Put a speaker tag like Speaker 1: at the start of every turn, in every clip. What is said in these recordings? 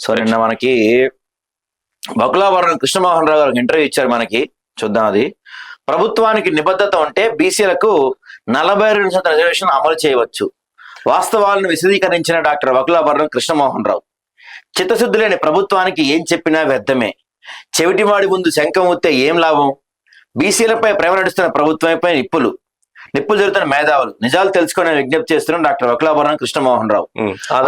Speaker 1: So నిన్న మనకి బకులావరం కృష్ణమోహన్ రావు గారికి ఇంటర్వ్యూ ఇచ్చారు మనకి. చూద్దాం అది. ప్రభుత్వానికి నిబద్ధత ఉంటే బీసీలకు నలభై రెండు శాతం రిజర్వేషన్ అమలు చేయవచ్చు. వాస్తవాలను విశదీకరించిన డాక్టర్ వకులాభరణం కృష్ణమోహన్ రావు చిత్తశుద్ధి లేని ప్రభుత్వానికి ఏం చెప్పినా వ్యర్థమే. చెవిటివాడి ముందు శంఖం ఉత్తే ఏం లాభం? బీసీలపై ప్రేమ నడుస్తున్న ప్రభుత్వంపై నిప్పులు నిప్పులు జరుగుతున్న మేధావులు. నిజాలు తెలుసుకునే విజ్ఞప్తి చేస్తున్న డాక్టర్ వకులాభరణం కృష్ణమోహన్ రావు.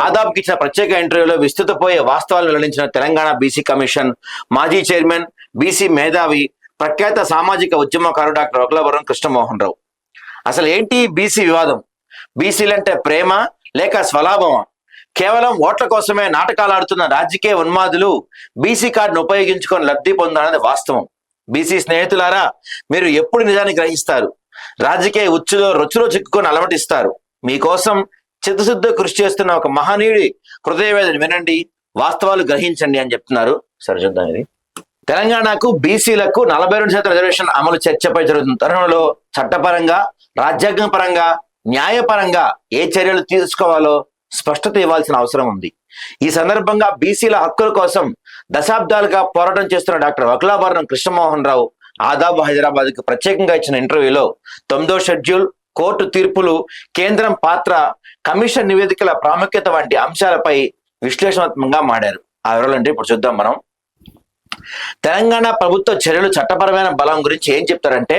Speaker 1: ఆదాబ్కి ఇచ్చిన ప్రత్యేక ఇంటర్వ్యూలో విస్తృతపోయే వాస్తవాలు వెల్లడించిన తెలంగాణ బీసీ కమిషన్ మాజీ చైర్మన్ బీసీ మేధావి ప్రఖ్యాత సామాజిక ఉద్యమకారు డాక్టర్ వకులాభరణం కృష్ణమోహన్ రావు. అసలు ఏంటి బీసీ వివాదం? బీసీలంటే ప్రేమ లేక స్వలాభమా? కేవలం ఓట్ల కోసమే నాటకాలు ఆడుతున్న రాజకీయ ఉన్మాదులు బీసీ కార్డును ఉపయోగించుకొని లబ్ధి పొందాలనేది వాస్తవం. బీసీ స్నేహితులారా మీరు ఎప్పుడు నిజాన్ని గ్రహిస్తారు? రాజకీయ ఉచ్చులో రుచిలో చిక్కుకొని అలమటిస్తారు. మీకోసం చిత్తశుద్ధి కృషి చేస్తున్న ఒక మహనీయుడి హృదయవేదన వినండి వాస్తవాలు గ్రహించండి అని చెప్తున్నారు. సరే చూద్దాం ఇది. తెలంగాణకు బీసీలకు నలభై రెండు శాతం రిజర్వేషన్ అమలు చర్చపై జరుగుతున్న తరుణంలో చట్టపరంగా రాజ్యాంగ పరంగా న్యాయపరంగా ఏ చర్యలు తీసుకోవాలో స్పష్టత ఇవ్వాల్సిన అవసరం ఉంది. ఈ సందర్భంగా బీసీల హక్కుల కోసం దశాబ్దాలుగా పోరాటం చేస్తున్న డాక్టర్ వకులాభరణం కృష్ణమోహన్ రావు ఆదాబ్ హైదరాబాద్కి ప్రత్యేకంగా ఇచ్చిన ఇంటర్వ్యూలో తొమ్మిదో షెడ్యూల్ కోర్టు తీర్పులు కేంద్రం పాత్ర కమిషన్ నివేదికల ప్రాముఖ్యత వంటి అంశాలపై విశ్లేషణాత్మకంగా మాడారు ఆ వివరాలంటే ఇప్పుడు చూద్దాం మనం. తెలంగాణ ప్రభుత్వ చర్యలు చట్టపరమైన బలం గురించి ఏం చెప్తారంటే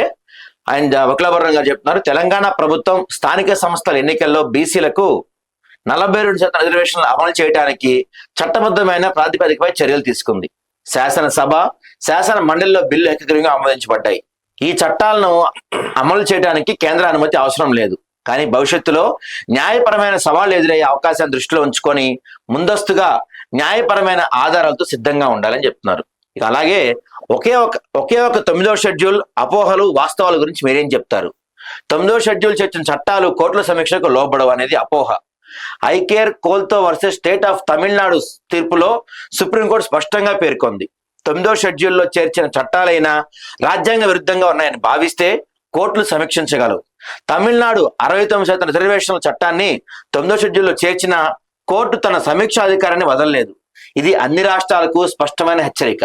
Speaker 1: ఆయన వకులాభరణం గారు చెప్తున్నారు తెలంగాణ ప్రభుత్వం స్థానిక సంస్థల ఎన్నికల్లో బీసీలకు నలభై రెండు శాతం రిజర్వేషన్లు అమలు చేయడానికి చట్టబద్ధమైన ప్రాతిపదికపై చర్యలు తీసుకుంది. శాసనసభ శాసన మండలిలో బిల్లు ఏకగ్రీవంగా ఆమోదించబడ్డాయి. ఈ చట్టాలను అమలు చేయడానికి కేంద్ర అనుమతి అవసరం లేదు. కానీ భవిష్యత్తులో న్యాయపరమైన సవాళ్ళు ఎదురయ్యే అవకాశాన్ని దృష్టిలో ఉంచుకొని ముందస్తుగా న్యాయపరమైన ఆధారాలతో సిద్ధంగా ఉండాలని చెప్తున్నారు. ఇక అలాగే ఒకే ఒక ఒకే ఒక తొమ్మిదో షెడ్యూల్ అపోహలు వాస్తవాల గురించి మీరేం చెప్తారు? తొమ్మిదో షెడ్యూల్ చేర్చిన చట్టాలు కోర్టుల సమీక్షకు లోబడవు అనేది అపోహ. I R Coelho versus state of Tamil Nadu తీర్పులో సుప్రీంకోర్టు స్పష్టంగా పేర్కొంది. తొమ్మిదో షెడ్యూల్లో చేర్చిన చట్టాలైనా రాజ్యాంగ విరుద్ధంగా ఉన్నాయని భావిస్తే కోర్టులు సమీక్షించగలవు. తమిళనాడు అరవై తొమ్మిది శాతం రిజర్వేషన్ల చట్టాన్ని తొమ్మిదో షెడ్యూల్లో చేర్చిన కోర్టు తన సమీక్ష అధికారాన్ని వదలలేదు. ఇది అన్ని రాష్ట్రాలకు స్పష్టమైన హెచ్చరిక.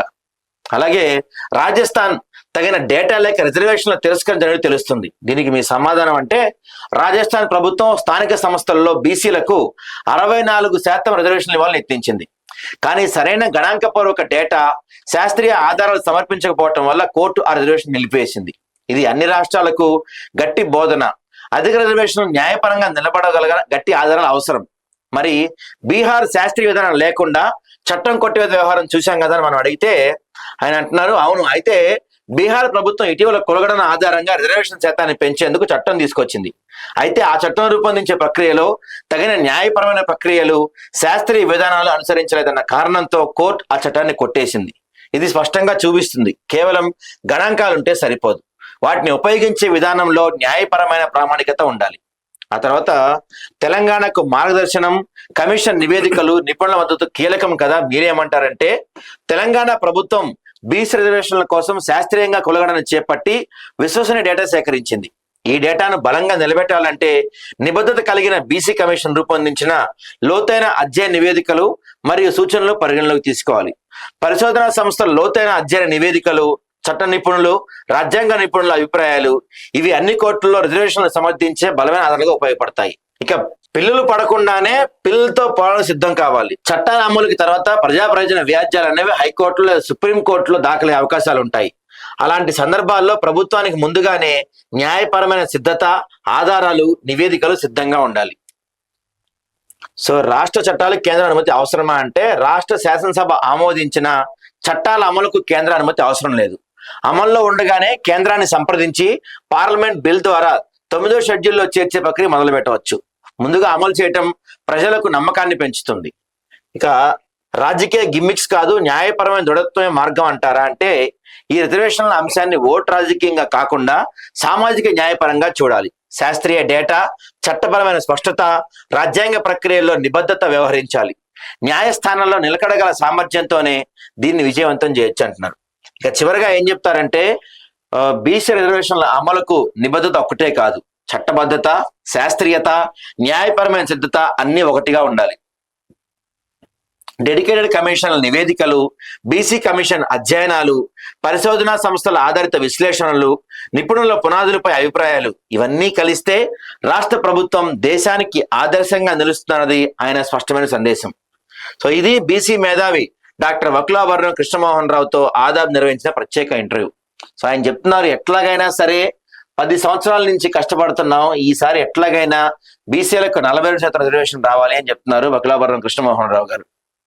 Speaker 1: అలాగే రాజస్థాన్ తగిన డేటా లేక రిజర్వేషన్ల తిరస్కరించడం తెలుస్తుంది. దీనికి మీ సమాధానం అంటే రాజస్థాన్ ప్రభుత్వం స్థానిక సంస్థల్లో బీసీలకు అరవై నాలుగు శాతం రిజర్వేషన్లు ఇవ్వాలని ఎత్తించింది కానీ సరైన గణాంకపూర్వక డేటా శాస్త్రీయ ఆధారాలు సమర్పించకపోవటం వల్ల కోర్టు ఆ రిజర్వేషన్ నిలిపివేసింది. ఇది అన్ని రాష్ట్రాలకు గట్టి బోధన. అధిక రిజర్వేషన్ న్యాయపరంగా నిలబడగలగ గట్టి ఆధారాలు అవసరం. మరి బీహార్ శాస్త్రీయ విధానం లేకుండా చట్టం కొట్టే వ్యవహారం చూశాం కదా అని మనం అడిగితే ఆయన అంటున్నారు. అవును అయితే బీహార్ ప్రభుత్వం ఇటీవల కొలగడన ఆధారంగా రిజర్వేషన్ శాతాన్ని పెంచేందుకు చట్టం తీసుకొచ్చింది. అయితే ఆ చట్టం రూపొందించే ప్రక్రియలో తగిన న్యాయపరమైన ప్రక్రియలు శాస్త్రీయ విధానాలు అనుసరించలేదన్న కారణంతో కోర్టు ఆ చట్టాన్ని కొట్టేసింది. ఇది స్పష్టంగా చూపిస్తుంది. కేవలం గణాంకాలుంటే సరిపోదు. వాటిని ఉపయోగించే విధానంలో న్యాయపరమైన ప్రామాణికత ఉండాలి. ఆ తర్వాత తెలంగాణకు మార్గదర్శనం కమిషన్ నివేదికలు నిపుణుల మద్దతు కీలకం కదా మీరేమంటారంటే తెలంగాణ ప్రభుత్వం బీసీ రిజర్వేషన్ల కోసం శాస్త్రీయంగా కొలగడను చేపట్టి విశ్వసనీయ డేటా సేకరించింది. ఈ డేటాను బలంగా నిలబెట్టాలంటే నిబద్ధత కలిగిన బీసీ కమిషన్ రూపొందించిన లోతైన అధ్యయన నివేదికలు మరియు సూచనలు పరిగణలోకి తీసుకోవాలి. పరిశోధనా సంస్థల లోతైన అధ్యయన నివేదికలు చట్ట నిపుణులు రాజ్యాంగ నిపుణుల అభిప్రాయాలు ఇవి అన్ని కోర్టుల్లో రిజర్వేషన్లు సమర్థించే బలమైన ఆధారాలుగా ఉపయోగపడతాయి. ఇక పిల్లలు పడకుండానే పిల్లలతో పోవడం సిద్ధం కావాలి. చట్టాల అమలుకి తర్వాత ప్రజా ప్రయోజన వ్యాజ్యాలు అనేవి హైకోర్టులో సుప్రీంకోర్టులో సుప్రీం కోర్టులో దాఖలే అవకాశాలు ఉంటాయి. అలాంటి సందర్భాల్లో ప్రభుత్వానికి ముందుగానే న్యాయపరమైన సిద్ధత ఆధారాలు నివేదికలు సిద్ధంగా ఉండాలి. సో రాష్ట్ర చట్టాలకు కేంద్ర అనుమతి అవసరమా అంటే రాష్ట్ర శాసనసభ ఆమోదించిన చట్టాల అమలుకు కేంద్ర అనుమతి అవసరం లేదు. అమల్లో ఉండగానే కేంద్రాన్ని సంప్రదించి పార్లమెంట్ బిల్ ద్వారా తొమ్మిదో షెడ్యూల్లో చేర్చే ప్రక్రియ మొదలు పెట్టవచ్చు ముందుగా అమలు చేయటం ప్రజలకు నమ్మకాన్ని పెంచుతుంది. ఇక రాజకీయ గిమ్మిక్స్ కాదు న్యాయపరమైన దృఢత్వమే మార్గం అంటారా అంటే ఈ రిజర్వేషన్ల అంశాన్ని ఓటు రాజకీయంగా కాకుండా సామాజిక న్యాయపరంగా చూడాలి. శాస్త్రీయ డేటా చట్టపరమైన స్పష్టత రాజ్యాంగ ప్రక్రియల్లో నిబద్ధత వ్యవహరించాలి. న్యాయస్థానంలో నిలకడగల సామర్థ్యంతోనే దీన్ని విజయవంతం చేయొచ్చు అంటున్నారు. ఇక చివరిగా ఏం చెప్తారంటే బీసీ రిజర్వేషన్ల అమలుకు నిబద్ధత ఒక్కటే కాదు. చట్టబద్ధత శాస్త్రీయత న్యాయపరమైన సిద్ధత అన్ని ఒకటిగా ఉండాలి. డెడికేటెడ్ కమిషన్ల నివేదికలు బీసీ కమిషన్ అధ్యయనాలు పరిశోధనా సంస్థల ఆధారిత విశ్లేషణలు నిపుణుల పునాదులపై అభిప్రాయాలు ఇవన్నీ కలిస్తే రాష్ట్ర ప్రభుత్వం దేశానికి ఆదర్శంగా నిలుస్తున్నది ఆయన స్పష్టమైన సందేశం. సో ఇది బీసీ మేధావి డాక్టర్ వకులాభరణం కృష్ణమోహన్ రావుతో ఆదాబ్ నిర్వహించిన ప్రత్యేక ఇంటర్వ్యూ. సో ఆయన చెప్తున్నారు ఎట్లాగైనా సరే పది సంవత్సరాల నుంచి కష్టపడుతున్నాం. ఈసారి ఎట్లాగైనా బీసీలకు నలభై రెండు శాతం రిజర్వేషన్ రావాలి అని చెప్తున్నారు బకులాభరణం కృష్ణమోహన్ రావు గారు.